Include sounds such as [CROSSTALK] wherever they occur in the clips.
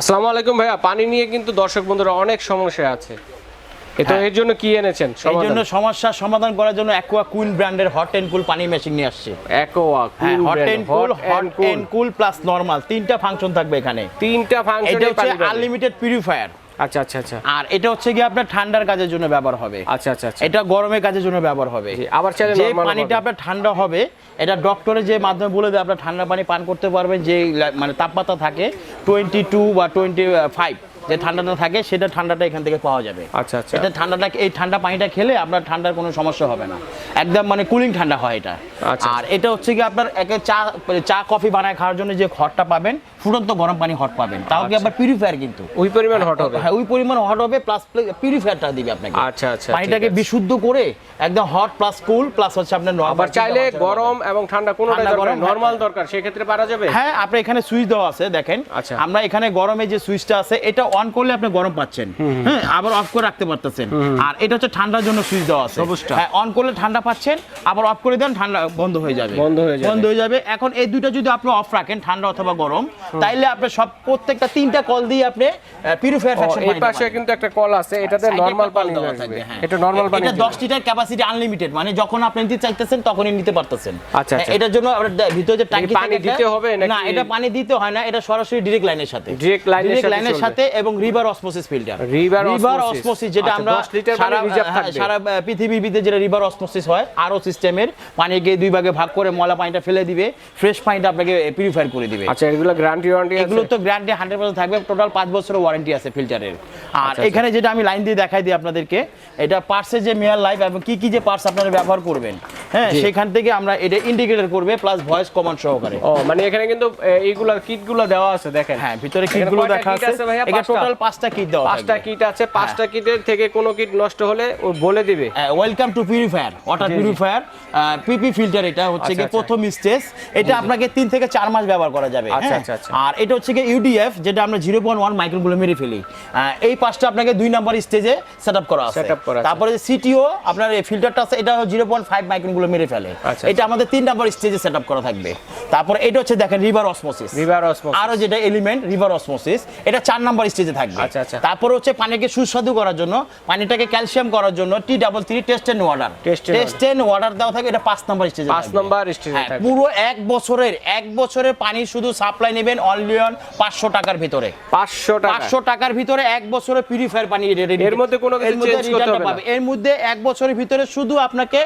আসসালামু আলাইকুম ভাইয়া পানি নিয়ে কিন্তু দর্শক বন্ধুরা অনেক সমস্যা আছে। এটা হ্যাঁ। এর জন্য কি এনেছেন? এই জন্য সমস্যা সমাধান করার জন্য অ্যাকোয়া কুইন ব্র্যান্ডের হট এন্ড কুল পানি মেশিন নিয়ে আসছে। Aqua Queen hot and cool hot and cool plus normal তিনটা ফাংশন থাকবে এখানে। তিনটা ফাংশন এটা হচ্ছে আনলিমিটেড পিউরিফায়ার আচ্ছা আচ্ছা আচ্ছা। আর এটা হচ্ছে কি আপনার ঠান্ডার কাজের জন্য ব্যবহার হবে। আচ্ছা আচ্ছা আচ্ছা। এটা গরমের কাজের জন্য ব্যবহার হবে। আবার চাইলে যে পানিটা আপনার ঠান্ডা হবে এটা ডক্টরের যে মাধ্যমে বলে দেয় আপনার ঠান্ডা পানি পান করতে পারবেন যে মানে তাপমাত্রা থাকে টোয়েন্টি টু বা টোয়েন্টি ফাইভ যে ঠান্ডাটা থাকে সেটা ঠান্ডাটা এখান থেকে পাওয়া যাবে। আচ্ছা আচ্ছা। এটা ঠান্ডাটা এই ঠান্ডা পানিটা খেলে আপনার ঠান্ডার কোনো সমস্যা হবে না। একদম মানে কুলিং ঠান্ডা হয় এটা। আর এটা হচ্ছে কি আপনার একে চা চা কফি বানায় খাওয়ার জন্য যে হটটা পাবেন ফুটন্ত গরম পানি হট পাবেন। তাও কি আবার পিউরিফায়ার কিন্তু। ওই পরিমাণ হট হবে? হ্যাঁ ওই পরিমাণ হট হবে প্লাস পিউরিফায়ারটা দিবে আপনাকে। আচ্ছা, আচ্ছা, পানিটাকে বিশুদ্ধ করে একদম হট প্লাস কুল প্লাস হচ্ছে আপনার আবার চাইলে গরম এবং ঠান্ডা কোনোটাই দরকার। নরমাল দরকার সেক্ষেত্রে পারা যাবে? হ্যাঁ আপনার এখানে সুইচ দেওয়া আছে দেখেন। আচ্ছা। আমরা এখানে গরমে যে সুইচটা আছে এটা অন করলে আপনি গরম পাচ্ছেন। হ্যাঁ আবার অফ করে রাখতে পারতেছেন। আর এটা হচ্ছে ঠান্ডার জন্য সুইচ দেওয়া আছে। হ্যাঁ অন করলে ঠান্ডা পাচ্ছেন আবার অফ করে দেন ঠান্ডা বন্ধ হয়ে যাবে। বন্ধ হয়ে যাবে। বন্ধ হয়ে যাবে। এখন এই দুইটা যদি আপনি অফ রাখেন ঠান্ডা অথবা গরম তাইলে আপনি সব প্রত্যেকটা তিনটা কল দিয়ে আপনি পিউরিফায়ার ফ্যাকশন এই পাশে কিন্তু একটা কল আছে এটাতে নরমাল পানি দেওয়া থাকবে, হ্যাঁ। এটা নরমাল পানি এটা 10 লিটার ক্যাপাসিটি আনলিমিটেড মানে যখন আপনি নিতে চাইতেছেন তখনই নিতে পারতেছেন। আচ্ছা, আচ্ছা। এটার জন্য ভিতরে যে ট্যাঙ্কি পানি দিতে হবে নাকি- না এটা পানি দিতে হয় না এটা সরাসরি ডাইরেক্ট লাইনের সাথে। সাথে লাইনের সাথে এবং river osmosis filter river. Osmosis যেটা আচ্ছা, আমরা 10 লিটার সারা পানি হ্যাঁ, পৃথিবীর ভিতরে যেটা রিভার অসমোসিস হয় আরও সিস্টেমের পানিকে দুই ভাগে ভাগ করে ময়লা পানিটা ফেলে দিবে ফ্রেশ পানিটা আপনাকে পিউরিফায়ার করে দিবে। আচ্ছা এগুলো গ্যারান্টি ওয়ারেন্টি এগুলো তো গ্যারান্টি হান্ড্রেড পার্সেন্ট থাকবে টোটাল পাঁচ বছরের ওয়ারেন্টি আছে ফিল্টারের আর এখানে যেটা আমি লাইন দিয়ে দেখাই দিই আপনাদেরকে এটা পার্টসের যে মেয়ার লাইফ এবং কি কি যে পার্টস আপনারা ব্যবহার করবেন হ্যাঁ সেখান থেকে আমরা এটা ইন্ডিকেটর করবে প্লাস ভয়েস কমান্ড সহকারে। ও মানে এখানে কিন্তু এইগুলা কিটগুলো দেওয়া আছে দেখেন। হ্যাঁ ভিতরে এখানে কিটগুলো দেখা আছে। এটা টোটাল পাঁচটা। কিট দেওয়া পাঁচটা কিট আছে পাঁচটা কিটের থেকে কোনো কিট নষ্ট হলে ও বলে দিবে। Welcome to purifier water. Purifier PP filter এটা হচ্ছে আচ্ছা, গিয়ে আচ্ছা। প্রথম স্টেজ এটা আপনাকে তিন থেকে চার মাস ব্যবহার করা যাবে আচ্ছা, হ্যাঁ? আচ্ছা, আচ্ছা। আর এটা হচ্ছে গিয়ে ইউডিএফ যেটা আমরা জিরো পয়েন্ট ওয়ান মাইক্রোগুলো মেরে ফেলি। এই পাঁচটা আপনাকে দুই নাম্বার স্টেজে সেট আপ করা আছে। তারপরে সিটিও আপনার এই ফিল্টারটা আছে এটা জিরো পয়েন্ট ফাইভ মেরে ফেলে। আচ্ছা, এটা আমাদের তিন নাম্বার স্টেজে সেট আপ করা থাকবে। তারপরে এটা হচ্ছে দেখেন রিভার অসমোসিস রিভার অসমোস আরও যেটা এলিমেন্ট রিভার অসমোসিস এটা চার নাম্বার স্টেজে থাকবে। আচ্ছা, আচ্ছা। তারপর হচ্ছে পানিকে সুস্বাদু করার জন্য পানিটাকে ক্যালসিয়াম করার জন্য T double three test and water test and water দেওয়া থাকবে এটা পাঁচ নাম্বার স্টেজে পাঁচ নম্বর স্টেজে থাকবে। পুরো এক বছরের এক বছরের পানি শুধু সাপ্লাই নেবেন অনলি অন পাঁচশো টাকার ভিতরে। পাঁচশো টাকা। পাঁচশো টাকার ভিতরে এক বছরের পিউরিফায়ার পানি এর মধ্যে কোনো? এর মধ্যে এক বছরের ভিতরে শুধু আপনাকে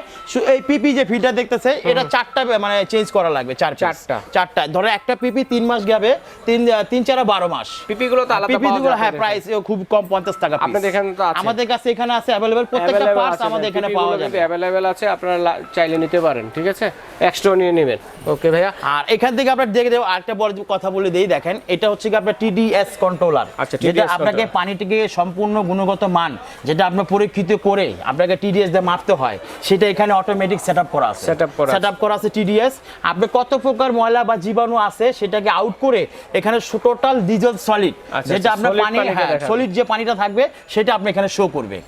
এই পিপি যে ফিল্টার দেখতেছে এটা চারটা মানে চেঞ্জ করা লাগবে চার চারটা। চারটা। ধরো একটা পিপি তিন মাস যাবে তিন তিন চার বারো মাস। পিপি গুলো তো আলাদা পিপি গুলো হ্যাঁ প্রাইস খুব কম পঞ্চাশ টাকা। আপনাদের এখানে তো আছে। আমাদের কাছে এখানে আছে অ্যাভেলেবেল প্রত্যেকটা পার্টস আমাদের এখানে পাওয়া যাবে। available আছে আপনারা চাইলে নিতে পারেন ঠিক আছে? এক্সট্রা নিয়ে নেবেন। ওকে ভাইয়া। আর এখান থেকে আপনার দেখে দেবো আরেকটা বড় কথা বলে দিই দেখেন এটা হচ্ছে কি আপনার টিডিএস কন্ট্রোলার আচ্ছা, যেটা আপনাকে। পানিটিকে সম্পূর্ণ গুণগত মান যেটা আপনার পরীক্ষিত করে আপনাকে টিডিএস দিয়ে মাপতে হয় সেটা এখানে অটোমেটিক সেট আপ করা আছে। সেটআপ করা সেটআপ করা আছে টিডিএস আপনি কত প্রকার ময়লা বা জীবাণু আছে সেটাকে আউট করে এখানে টোটাল ডিজেল সলিড যেটা আচ্ছা, আপনার পানি হ্যাঁ সলিড যে পানিটা থাকবে সেটা আপনি এখানে শো করবে।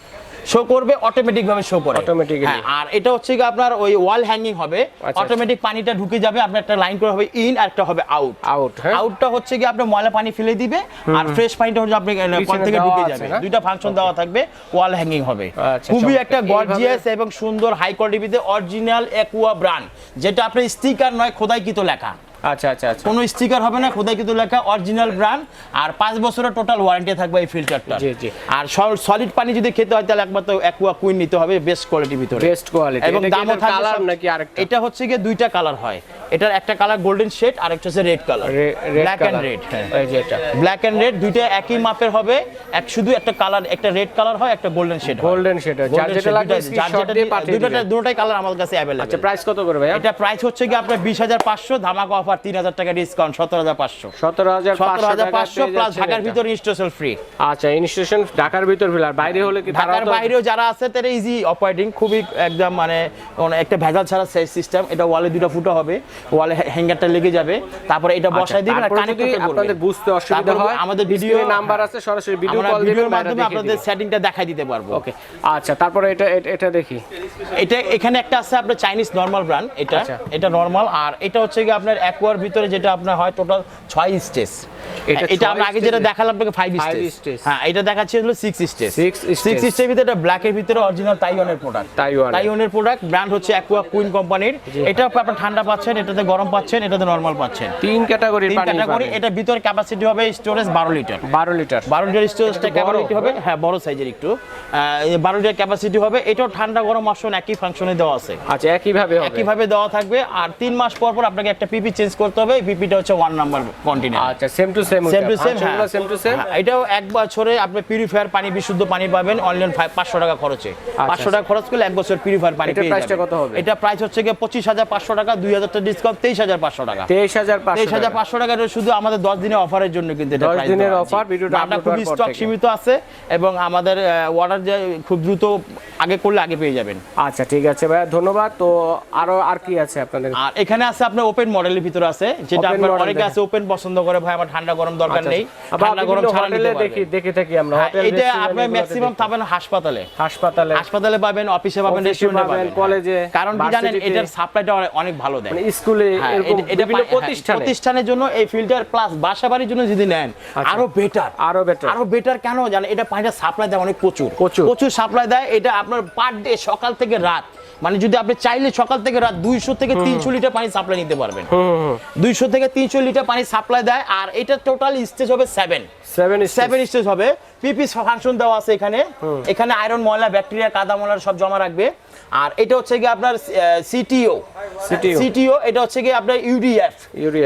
শো করবে অটোমেটিক ভাবে শো করে। Automatically। হ্যাঁ, আর এটা হচ্ছে কি আপনার ওই ওয়াল হ্যাঙ্গিং হবে। আচ্ছা। অটোমেটিক পানিটা ঢুকে যাবে আপনার একটা লাইন করে হবে ইন আর একটা হবে আউট হ্যাঁ। আউটটা হচ্ছে কি আপনার ময়লা পানি ফেলে দিবে আর ফ্রেশ পানিটা হচ্ছে আপনি কল থেকে ঢুকে যাবে। না? দুইটা ফাংশন দেওয়া থাকবে ওয়াল হ্যাঙ্গিং হবে। আচ্ছা, খুবই একটা গর্জিয়াস এবং সুন্দর হাই কোয়ালিটিতে অরিজিনাল একুয়া ব্র্যান্ড যেটা আপনার স্টিকার নয় খোদাইকৃত লেখা। আচ্ছা আচ্ছা আচ্ছা। কোনো স্টিকার হবে না খোদাই কিন্তু লেখা অরিজিনাল ব্র্যান্ড আর পাঁচ বছরের টোটাল ওয়ারেন্টি থাকবে এই ফিল্টারটা জি, জি। আর সলিড পানি যদি খেতে হয় তাহলে একবার তো অ্যাকুয়া কুইন নিতে হবে বেস্ট কোয়ালিটির ভিতরে। বেস্ট কোয়ালিটি এবং দামও থাকবে নাকি আরেকটা? এটা হচ্ছে গিয়ে দুইটা কালার হয়। এটার একটা কালার গোল্ডেন শেড আর একটা হচ্ছে red colour black and red এই যে এটা। ব্ল্যাক এন্ড রেড দুইটা একই মাপের হবে এক শুধু একটা কালার একটা রেড কালার হয় একটা গোল্ডেন শেড গোল্ডেন শেড যার যেটা লাগবে স্ক্রিনশট দিয়ে পাঠিয়ে দিবেন। দুটোটাই কালার আমার কাছে অ্যাভেলেবল আচ্ছা প্রাইস কত করে ভাইয়া? এটা প্রাইস হচ্ছে কি আপনার বিশ হাজার পাঁচশো ধামাকা অফার তিন হাজার টাকা ডিসকাউন্ট সতেরো হাজার পাঁচশো। সতেরো হাজার সতেরো হাজার পাঁচশো প্লাস ঢাকার ভিতরে ইনস্টেশন ফ্রি আচ্ছা ইনস্টেশন ঢাকার ভিতর ফিলার বাইরে হলে কি ঢাকার বাইরেও যারা আছে তারা ইজি অপারেটিং খুবই একদম মানে একটা ভেজাল ছাড়া সিস্টেম এটা ওয়ালে দুটো ফুটো হবে। ওয়ালে হ্যাঙ্গারটা লেগে যাবে। তারপরে এটা বসাই দিবেন আর কানেক্ট করতে আপনাদের বুঝতে অসুবিধা হয় আমাদের ভিডিও নাম্বার আছে সরাসরি ভিডিও আমরা কল ভিডিওর মাধ্যমে আপনাদের সেটিংটা দেখাই দিতে পারব। ওকে আচ্ছা তারপরে এটা এটা- এটা দেখি। এটা এখানে একটা আছে আপনার চাইনিজ নরমাল ব্র্যান্ড এটা আচ্ছা। এটা নরমাল আর এটা হচ্ছে কি আপনার অ্যাকোয়ার ভিতরে যেটা আপনার হয় টোটাল ছয় স্টেজ এটা এটা আমরা আগে যেটা? দেখালাম আপনাকে ফাইভ Five স্টেজ হ্যাঁ এটা দেখাচ্ছি হলো six stage Six six stage। স্টেজের ভিতরে ব্ল্যাকের ভিতরে অরিজিনাল তাইওয়ানের প্রোডাক্ট তাইওয়ানের। তাইওয়ানের প্রোডাক্ট ব্র্যান্ড হচ্ছে অ্যাকোয়া কুইন কোম্পানির এটা আপনার ঠান্ডা পাচ্ছেন এটাতে গরম পাচ্ছেন এটাতে নর্মাল পাচ্ছেন। তিন ক্যাটাগরির তিন ক্যাটাগরি এটা ভিতরে ক্যাপাসিটি হবে স্টোরেজ বারো লিটার বারো লিটার বারো লিটার স্টোরেজটা ক্যাপাসিটি হবে হ্যাঁ বড় সাইজের একটু। বারো লিটার ক্যাপাসিটি হবে এটাও ঠান্ডা গরম অপশন একই ফাংশনে দেওয়া আছে। আচ্ছা একইভাবে হবে। একইভাবে দেওয়া থাকবে আর তিন মাস পর পর আপনাকে একটা পিপি চেঞ্জ করতে হবে পিপিটা হচ্ছে ওয়ান নাম্বার কন্টিনিউ আচ্ছা same to same same to same same to same এটাও এক বছরে আপনি পিউরিফায়ার পানি বিশুদ্ধ পানি পাবেন অনলাইন পাঁচশো টাকা খরচে। পাঁচশো টাকা খরচ করলে এক বছর পিউরিফায়ার পানি পেয়ে যাবেন। কত হবে? এটা প্রাইস হচ্ছে গিয়ে পঁচিশ হাজার পাঁচশো টাকা দুই হাজার টাকা ডিসকাউন্ট তেইশ হাজার পাঁচশো টাকা। তেইশ হাজার তেইশ হাজার পাঁচশো টাকা শুধু আমাদের দশ দিনের অফারের জন্য কিন্তু এটা 10 দিনের অফার ভিডিওটা খুবই স্টক সীমিত আছে এবং আমাদের অর্ডার যে খুব দ্রুত আগে করলে আগে পেয়ে যাবেন। আচ্ছা ঠিক আছে ভাইয়া ধন্যবাদ। তো আরও আর কি আছে আপনাদের? আর এখানে আছে আপনার ওপেন মডেলের ভিতরে আছে যেটা আপনার অনেকে আছে ওপেন পছন্দ করে ভাই আমার ঠান্ডা গরম দরকার আচ্ছা, নেই। ঠান্ডা গরম ছাড়া নিতে দেখি দেখে থাকি আমরা। এটা এগুলোতে ম্যাক্সিমাম পাবেন হাসপাতালে। হাসপাতালে। হাসপাতালে পাবেন অফিসে পাবেন রেস্টুরেন্টে পাবেন, কলেজে, কারণ কি জানেন এটার সাপ্লাইটা অনেক ভালো দেয়। মানে স্কুলে হ্যাঁ, এরকম এটা- বিভিন্ন হ্যাঁ, প্রতিষ্ঠানে। প্রতিষ্ঠানের জন্য এই ফিল্টার প্লাস বাসাবাড়ির জন্য যদি নেন আরও বেটার আরও বেটার আরও বেটার কেন? জানেন এটা পানিটা সাপ্লাই দেয় অনেক প্রচুর। প্রচুর। প্রচুর সাপ্লাই দেয় এটা আপনার পার ডে সকাল থেকে রাত মানে যদি আপনি চাইলে সকাল থেকে রাত দুইশো থেকে তিনশো লিটার পানি সাপ্লাই নিতে পারবেন। দুইশো থেকে তিনশো লিটার পানি সাপ্লাই দেয় আর এটা টোটাল স্টেজ হবে সেভেন সেভেন স্টেজ হবে। পিপি ফাংশন দেওয়া আছে এখানে। এখানে আয়রন ময়লা ব্যাকটেরিয়া কাদা ময়লা সব জমা রাখবে। আর এটা হচ্ছে কি আপনার সিটিও সিটিও এটা হচ্ছে কি আপনার ইউডিএফ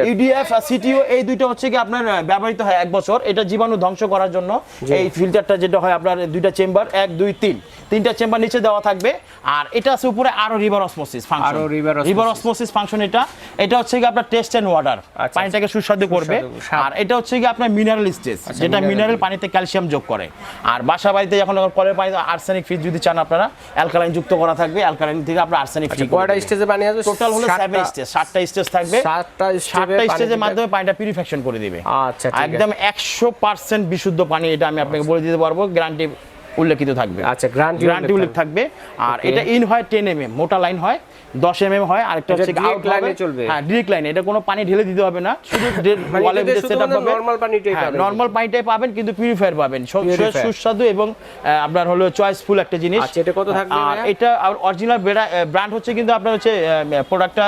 ইউডিএফ আর সিটিও এই দুইটা হচ্ছে কি আপনার ব্যবহৃত হয় এক বছর। এটা জীবাণু ধ্বংস করার জন্য। এই ফিল্টারটা যেটা হয় আপনার দুইটা চেম্বার এক দুই তিন। তিনটা চেম্বার নিচে দেওয়া থাকবে। আর এটা আছে উপরে আরও রিভার অসমোসিস ফাংশন আরও রিভার অসমোসিস ফাংশন এটা। এটা হচ্ছে কি আপনার টেস্ট এন্ড ওয়াটার আচ্ছা। পানিটাকে সুস্বাদু করবে। আর এটা হচ্ছে কি আপনার মিনারেল স্টেজ যেটা মিনারেল পানিতে ক্যালসিয়াম যোগ করে। আর বাসা বাড়িতে যখন কলের পানিতে আর্সেনিক ফ্রি যদি চান আপনারা অ্যালকালাইন যুক্ত করা থাকবে। অ্যালকালাইন থেকে আপনার আর্সেনিক ফ্রি আচ্ছা, কয়টা স্টেজে পানি আসবে টোটাল হলো সেভেন স্টেজ সাতটা স্টেজ থাকবে। সাতটা স্টেজে সাতটা পানি স্টেজের মাধ্যমে পানিটা পিউরিফিকেশন করে দিবে। আচ্ছা একদম একশো পার্সেন্ট বিশুদ্ধ পানি এটা আমি আপনাকে বলে দিতে পারব। গ্যারান্টি উল্লেখিত থাকবে। আচ্ছা, guarantee গ্যারান্টি উল্লেখ থাকবে। আর এটা ইন হয় টেন এম মোটা লাইন হয় দশ এম এম হয় আরেকটা হচ্ছে আউট লাইনে চলবে? হ্যাঁ ডিরেক্ট লাইনে এটা কোনো পানি ঢেলে দিতে হবে না শুধু [LAUGHS] মানে ওয়ালের সেটআপ শুধুমাত্র হবে। normal পানিটাই পাবেন। নরমাল পানিটাই পাবেন কিন্তু পিউরিফায়ার পাবেন। সুস্বাদু এবং আপনার হলো চয়েসফুল একটা জিনিস। আচ্ছা, এটা কত থাকবে আর? এটা অরিজিনাল ব্র্যান্ড হচ্ছে কিন্তু আপনার হচ্ছে প্রোডাক্টটা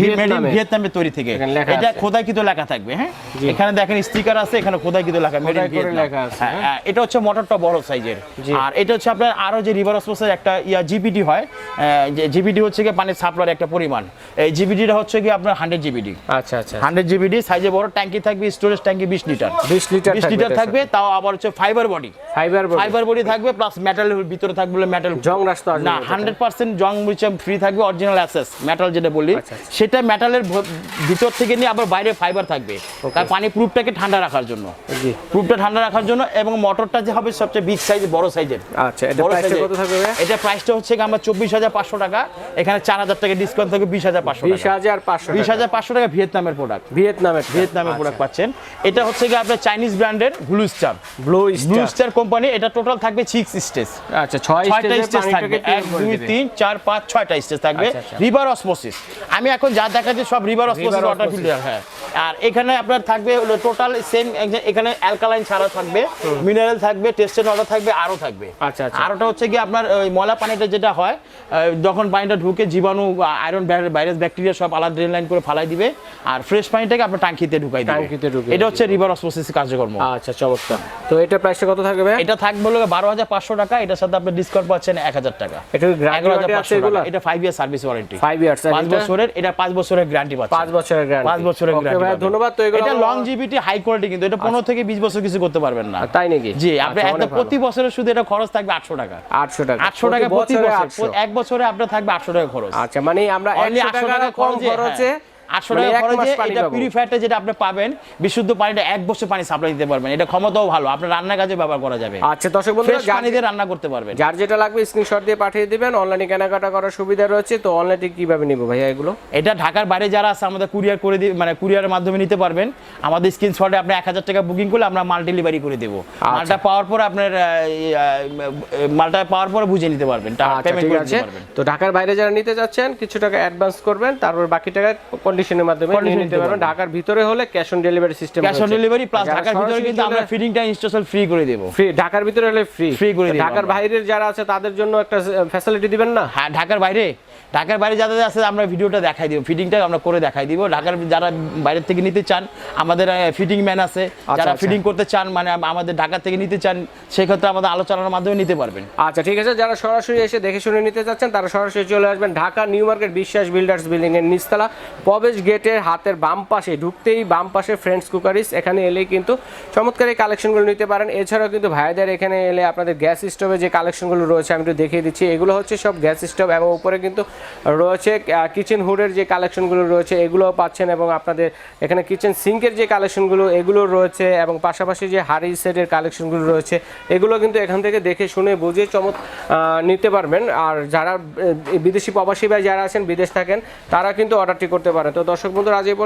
ভিয়েতনামে। ভিয়েতনামের তৈরি থেকে। এটা। খোদাইকৃত লেখা থাকবে হ্যাঁ? এখানে দেখেন স্টিকার আছে এখানে খোদাইকৃত লেখা মেড ইন আছে, হ্যাঁ হ্যাঁ, এটা হচ্ছে মোটরটা বড় সাইজের। আর এটা হচ্ছে আপনার আরও যে রিভার অসমোসের একটা ইয়া জিপিডি হয় যে জিপিডি হচ্ছে কি পানির সাপ্লাইয়ের একটা পরিমাণ। এই জিপিডিটা হচ্ছে কি আপনার হান্ড্রেড জিবিডি আচ্ছা আচ্ছা। হান্ড্রেড জিবিডি সাইজে বড় ট্যাঙ্কি থাকবে স্টোরেজ ট্যাঙ্কি বিশ লিটার 20 লিটার বিশ লিটার থাকবে তাও আবার হচ্ছে fibre body fibre fibre body থাকবে প্লাস মেটাল ভিতরে থাকবে মেটাল জং রাস্তা না? হান্ড্রেড পার্সেন্ট জং মুচে ফ্রি থাকবে অরিজিনাল অ্যাসেস মেটাল যেটা বলি আচ্ছা, আচ্ছা। সেটা মেটালের ভিতর থেকে নিয়ে আবার বাইরে ফাইবার থাকবে। তার পানি প্রুফটাকে ঠান্ডা রাখার জন্য। প্রুফটা ঠান্ডা রাখার জন্য এবং মোটরটা যে হবে সবচেয়ে বিগ সাইজ বড় সাইজের। আচ্ছা এটা প্রাইসটা কত থাকবে এটা প্রাইসটা হচ্ছে আমরা চব্বিশ হাজার পাঁচশো টাকা। এখানে চার হাজার টাকা ডিসকাউন্ট থাকবে টাকা। ভিয়েতনামের প্রোডাক্ট ভিয়েতনামের ভিয়েতনামের প্রোডাক্ট পাচ্ছেন। এটা হচ্ছে কি আপনার চাইনিজ ব্র্যান্ডের Blue Star Blue Blue Star company এটা টোটাল থাকবে স্টেজ আচ্ছা স্টেজ থাকবে পানিটাকে এক clear করে দুই দিবে। তিন চার পাঁচ ছয়টা স্টেজ থাকবে। আচ্ছা, আচ্ছা। রিভার অসমোসিস আমি এখন যা দেখাচ্ছি সব রিভার অসমোসিস ওয়াটার ফিল্টার হ্যাঁ। আর এখানে আপনার থাকবে টোটাল সেম এখানে অ্যালকালাইন ছাড়া থাকবে। মিনারেল থাকবে টেস্টেড ওয়াটার থাকবে আরও থাকবে। আচ্ছা, আচ্ছা। আরোটা হচ্ছে কি আপনার ওই ময়লা পানিটা যেটা হয় যখন পানিটা ঢুকে জীবাণু আয়রন ভাইরাস ব্যাকটেরিয়া সব আলাদা ড্রেন লাইন করে ফালাই দিবে আর ফ্রেশ পানিটাকে আপনার টাঙ্কিতে ঢুকাই দিবে। টাঙ্কিতে ঢুকিয়ে এটা হচ্ছে রিভার অসমোসিস কার্যক্রম। আচ্ছা চমৎকার। তো এটা প্রাইসটা কত থাকবে এটা থাকবে হলো বারো হাজার পাঁচশো টাকা এটার সাথে আপনি ডিসকাউন্ট পাচ্ছেন এক হাজার টাকা। এটা গ্যারান্টি আছে এগুলো এটা five year service warranty five years পাঁচ বছরের এটা পাঁচ বছরের গ্যারান্টি পাচ্ছে পাঁচ বছরের গ্যারান্টি পাঁচ বছরের ওকে গ্যারান্টি ভাইয়া ধন্যবাদ তো এগুলো এটা আমার- লং জিবিটি হাই কোয়ালিটি কিন্তু। এটা পনেরো থেকে বিশ বছর কিছু করতে পারবেন না। তাই নাকি? জি আপনি আচ্ছা, ভালো। প্রতি বছরের শুধু এটা খরচ থাকবে আটশো টাকা। আটশো টাকা। আটশো টাকা প্রতি বছরে এক বছরে আপনার থাকবে আটশো টাকা খরচ। আচ্ছা মানে আমরা একশো 800 টাকা টাকা কম খরচে, মানে টাকা এক মাস খরচে পানি এটা পিউরিফায়ারটা যেটা আপনি পাবেন বিশুদ্ধ পানিটা এক বছর পানি সাপ্লাই দিতে পারবেন। এটা ক্ষমতাও ভালো আপনার রান্নার কাজে ব্যবহার করা যাবে। আচ্ছা দর্শক বন্ধুরা পানি দিয়ে রান্না করতে পারবেন। যার যেটা লাগবে স্ক্রিনশট দিয়ে পাঠিয়ে দিবেন অনলাইনে কেনাকাটা করার সুবিধা রয়েছে। তো অনলাইনে কীভাবে নিব ভাইয়া এগুলো? এটা ঢাকার বাইরে যারা আছে আমাদের কুরিয়ার করে দিই মানে কুরিয়ারের মাধ্যমে নিতে পারবেন। আমাদের স্ক্রিনশটে আপনি এক হাজার টাকা বুকিং করলে আমরা মাল ডেলিভারি করে দেবো। আচ্ছা। মালটা পাওয়ার পর আপনার মালটা পাওয়ার পরে বুঝে নিতে পারবেন আচ্ছা পেমেন্ট করে পারবেন। তো ঢাকার বাইরে যারা নিতে যাচ্ছেন কিছু টাকা অ্যাডভান্স করবেন তারপর বাকি টাকা কন্ডিশনের মাধ্যমে নিয়ে নিতে পারবেন। ঢাকার ভিতরে হলে cash on delivery system cash on delivery plus ঢাকার ভিতরে কিন্তু আমরা ফিটিংটা ইনস্টলেশন ফ্রি করে দেবো। ফ্রি ঢাকার ভিতরে হলে ফ্রি Free করে দিব ঢাকার। বাইরের যারা আছে তাদের জন্য একটা ফ্যাসিলিটি দিবেন না? হ্যাঁ ঢাকার বাইরে। ঢাকার বাইরে যাদের আছে আমরা ভিডিওটা দেখাই দিব। ফিটিংটা আমরা করে দেখাই দিব। ঢাকার যারা বাইরের থেকে নিতে চান আমাদের ফিটিং ম্যান আছে। যারা আচ্ছা। ফিটিং করতে চান মানে আমাদের ঢাকা থেকে নিতে চান সেক্ষেত্রে আমাদের আলোচনার মাধ্যমে নিতে পারবেন। আচ্ছা ঠিক আছে। যারা সরাসরি এসে দেখে শুনে নিতে চাচ্ছেন তারা সরাসরি চলে আসবেন Dhaka New Market Biswas builders building এর নিচতলা প্রবেশ গেটের হাতের বাম পাশে, ঢুকতেই বাম পাশে ফ্রেন্ডস কুকারিস এখানে এলেই কিন্তু চমৎকার এই কালেকশনগুলো নিতে পারেন। এছাড়াও কিন্তু ভাইদের এখানে এলে আপনাদের গ্যাস স্টোভে যে কালেকশনগুলো রয়েছে, আমি একটু দেখিয়ে দিচ্ছি। এগুলো হচ্ছে সব গ্যাস স্টোভ এবং উপরে কিন্তু রয়েছে কিচেন হুডের যে কালেকশনগুলো রয়েছে, এগুলোও পাচ্ছেন এবং আপনাদের এখানে কিচেন সিঙ্কের যে কালেকশনগুলো এগুলো রয়েছে এবং পাশাপাশি যে হাড়ি সেটের কালেকশনগুলো রয়েছে, এগুলো কিন্তু এখান থেকে দেখে শুনে বুঝে চমৎ নিতে পারবেন। আর যারা বিদেশি প্রবাসী ভাই যারা আছেন, বিদেশ থাকেন, তারা কিন্তু অর্ডারটি করতে পারেন। তো দর্শক বন্ধুরা আজ এই